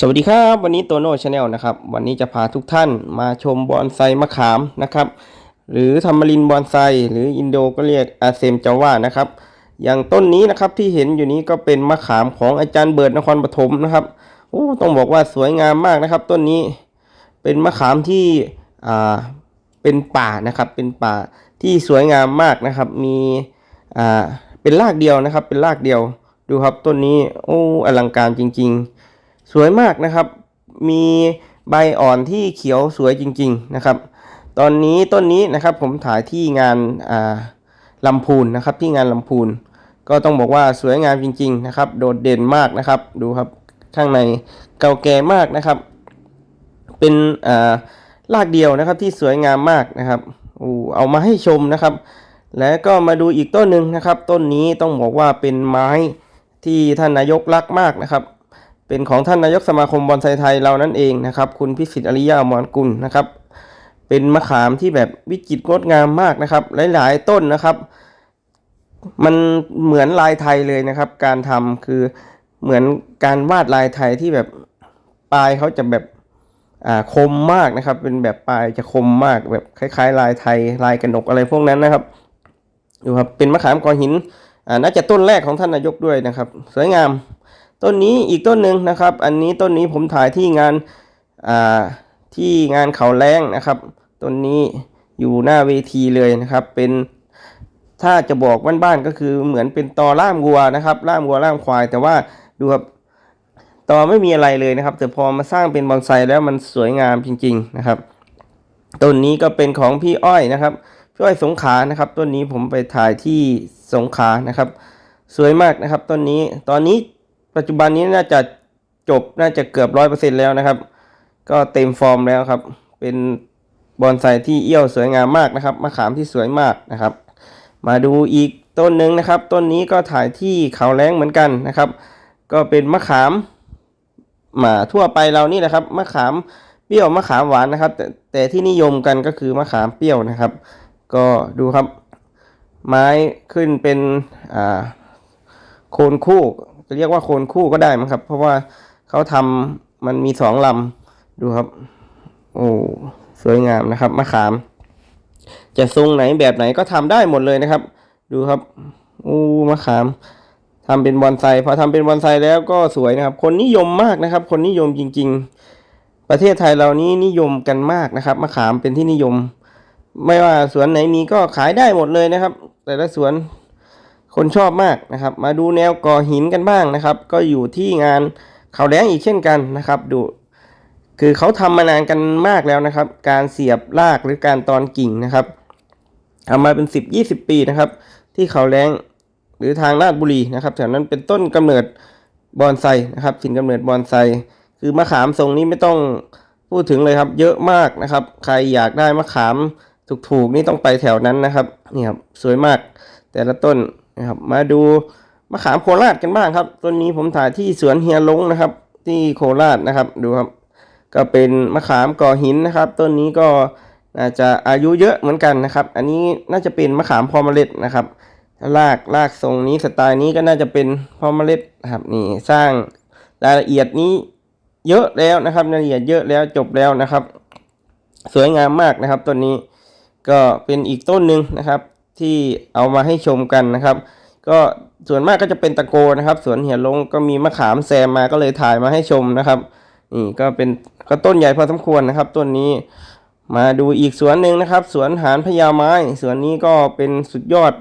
สวัสดีครับวันนี้โตโน่ชาแนลนะครับ วันนี้จะพาทุกท่านมาชมบอนไซมะขามนะครับ หรือธรรมรินบอนไซหรืออินโดก็เรียกอาเซมจาว่านะครับ อย่างต้นนี้นะครับที่เห็นอยู่นี้ก็เป็นมะขามของอาจารย์เบิร์ดนครปฐมนะครับโอ้ต้องบอกว่าสวยงามมากนะครับ ต้นนี้เป็นมะขามที่อ่าเป็นป่านะครับเป็นป่าที่สวยงามมากนะครับ มีอ่าเป็นรากเดียวนะครับ เป็นรากเดียวดูครับต้นนี้โอ้อลังการจริง ๆ สวยมากนะครับ มีใบอ่อนที่เขียวสวยจริง ๆนะครับ ตอนนี้ต้นนี้นะครับผมถ่ายที่งานาลำพูนนะครับที่งานลำพูน ก็ต้องบอกว่าสวยงามจริง ๆ นะครับ โดดเด่นมากนะครับ ดูครับข้างในเก่าแก่มากนะครับ เป็นอ่ารากเดียวนะครับที่สวยงามมากนะครับอู้เอามาให้ชมนะครับ แล้วก็มาดูอีกต้นหนึ่งนะครับ ต้นนี้ต้องบอกว่าเป็นไม้ที่ท่านนายกรักมากนะครับ เป็นของท่านนายกสมาคมบอนไซไทยเรานั่นเองนะครับ คุณพิสิทธิ์อริยามรกุลนะครับ เป็นมะขามที่แบบวิจิตรงดงามมากนะครับ หลาย ๆ ต้นนะครับ มันเหมือนลายไทยเลยนะครับ การทำคือเหมือนการวาดลายไทยที่แบบปลายเขาจะแบบอ่าคมมากนะครับ เป็นแบบปลายจะคมมากแบบคล้าย ๆ ลายไทยลายกระหนกอะไรพวกนั้นนะครับดูครับเป็นมะขามกอหินอ่าน่าจะต้นแรกของท่านนายกด้วยนะครับ สวยงาม ต้นนี้อีกต้นหนึ่งนะครับ อันนี้ต้นนี้ผมถ่ายที่งานอ่าที่งานเขาแรงนะครับต้นนี้อยู่หน้าเวทีเลยนะครับ เป็นถ้าจะบอกบ้านๆก็คือเหมือนเป็นตอล่ามวัวนะครับล่ามวัวล่ามควาย แต่ว่าดูครับตอไม่มีอะไรเลยนะครับ แต่พอมาสร้างเป็นบอนไซแล้วมันสวยงามจริง ๆนะครับต้นนี้ก็เป็นของพี่อ้อยนะครับพี่อ้อยสงขานะครับต้นนี้ผมไปถ่ายที่สงขานะครับ สวยมากนะครับต้นนี้ตอนนี้ ปัจจุบันนี้น่าจะจบน่าจะเกือบร้อยเปอร์เซ็นแล้วนะครับ ก็เต็มฟอร์มแล้วครับ เป็นบอนไซที่เอี้ยวสวยงามมากนะครับมะขามที่สวยมากนะครับ มาดูอีกต้นหนึ่งนะครับ ต้นนี้ก็ถ่ายที่เขาแรงเหมือนกันนะครับ ก็เป็นมะขามหมาทั่วไปเรานี่แหละครับมะขามเปรี้ยวมะขามหวานนะครับ แต่แต่ที่นิยมกันก็คือมะขามเปรี้ยวนะครับ ก็ดูครับ ไม้ขึ้นเป็นอ่าโคนคู่ จะเรียกว่าโคนคู่ก็ได้มั้งครับ เพราะว่าเขาทำมันมีสองลำดูครับ โอ้สวยงามนะครับมะขาม จะทรงไหนแบบไหนก็ทำได้หมดเลยนะครับ ดูครับอู้มะขามทำเป็นบอนไซพอทำเป็นบอนไซแล้วก็สวยนะครับ คนนิยมมากนะครับ คนนิยมจริง ๆ ประเทศไทยเรานี้นิยมกันมากนะครับมะขามเป็นที่นิยม ไม่ว่าสวนไหนมีก็ขายได้หมดเลยนะครับ แต่ละสวน คนชอบมากนะครับ มาดูแนวก่อหินกันบ้างนะครับ ก็อยู่ที่งานเขาแดงอีกเช่นกันนะครับ ดู คือเขาทำมานานกันมากแล้วนะครับ การเสียบรากหรือการตอนกิ่งนะครับทำมาเป็นสิบยี่สิบปีนะครับ ที่เขาแรงหรือทางราชบุรีนะครับแถวนั้นเป็นต้นกำเนิดบอนไซนะครับถิ่นกำเนิดบอนไซคือมะขามทรงนี้ไม่ต้องพูดถึงเลยครับ เยอะมากนะครับ ใครอยากได้มะขามถูกๆนี่ต้องไปแถวนั้นนะครับนี่ครับสวยมากแต่ละต้น นะครับ มาดูมะขามโคราชกันบ้างครับต้นนี้ผมถ่ายที่สวนเฮียลงนะครับ ที่โคราชนะครับดูครับ ก็เป็นมะขามก่อหินนะครับต้นนี้ก็น่าจะอายุเยอะเหมือนกันนะครับ อันนี้น่าจะเป็นมะขามพอเมล็ดนะครับรากรากทรงนี้สไตล์นี้ก็น่าจะเป็นพอเมล็ดครับนี่สร้างรายละเอียดนี้เยอะแล้วนะครับรายละเอียดเยอะแล้วจบแล้วนะครับ สวยงามมากนะครับต้นนี้ก็เป็นอีกต้นหนึ่งนะครับ ที่เอามาให้ชมกันนะครับ ก็ส่วนมากก็จะเป็นตะโกนะครับสวนเหียลงก็มีมะขามแซมมาก็เลยถ่ายมาให้ชมนะครับนี่ก็เป็นก็ต้นใหญ่พอสมควรนะครับต้นนี้มาดูอีกสวนหนึ่งนะครับ สวนหานพญาไม้สวนนี้ก็เป็นสุดยอด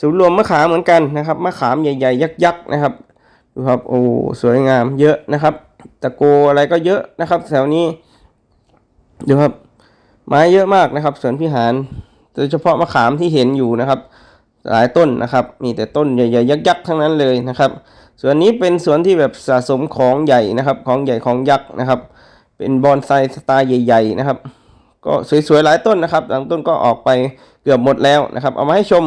ศูนย์รวมมะขามเหมือนกันนะครับมะขามใหญ่ๆ ยักษ์ๆนะครับดูครับโอ้สวยงามเยอะนะครับ ตะโกอะไรก็เยอะนะครับแถวนี้ดูครับไม้เยอะมากนะครับสวนพิหาร โดยเฉพาะมะขามที่เห็นอยู่นะครับ หลายต้นนะครับ มีแต่ต้นใหญ่ๆยักษ์ๆทั้งนั้นเลยนะครับส่วนนี้เป็นสวนที่แบบสะสมของใหญ่นะครับ ของใหญ่ของยักษ์นะครับ เป็นบอนไซสไตล์ใหญ่ ๆนะครับ ก็สวยๆหลายต้นนะครับหลังต้นก็ออกไปเกือบหมดแล้วนะครับ เอามาให้ชม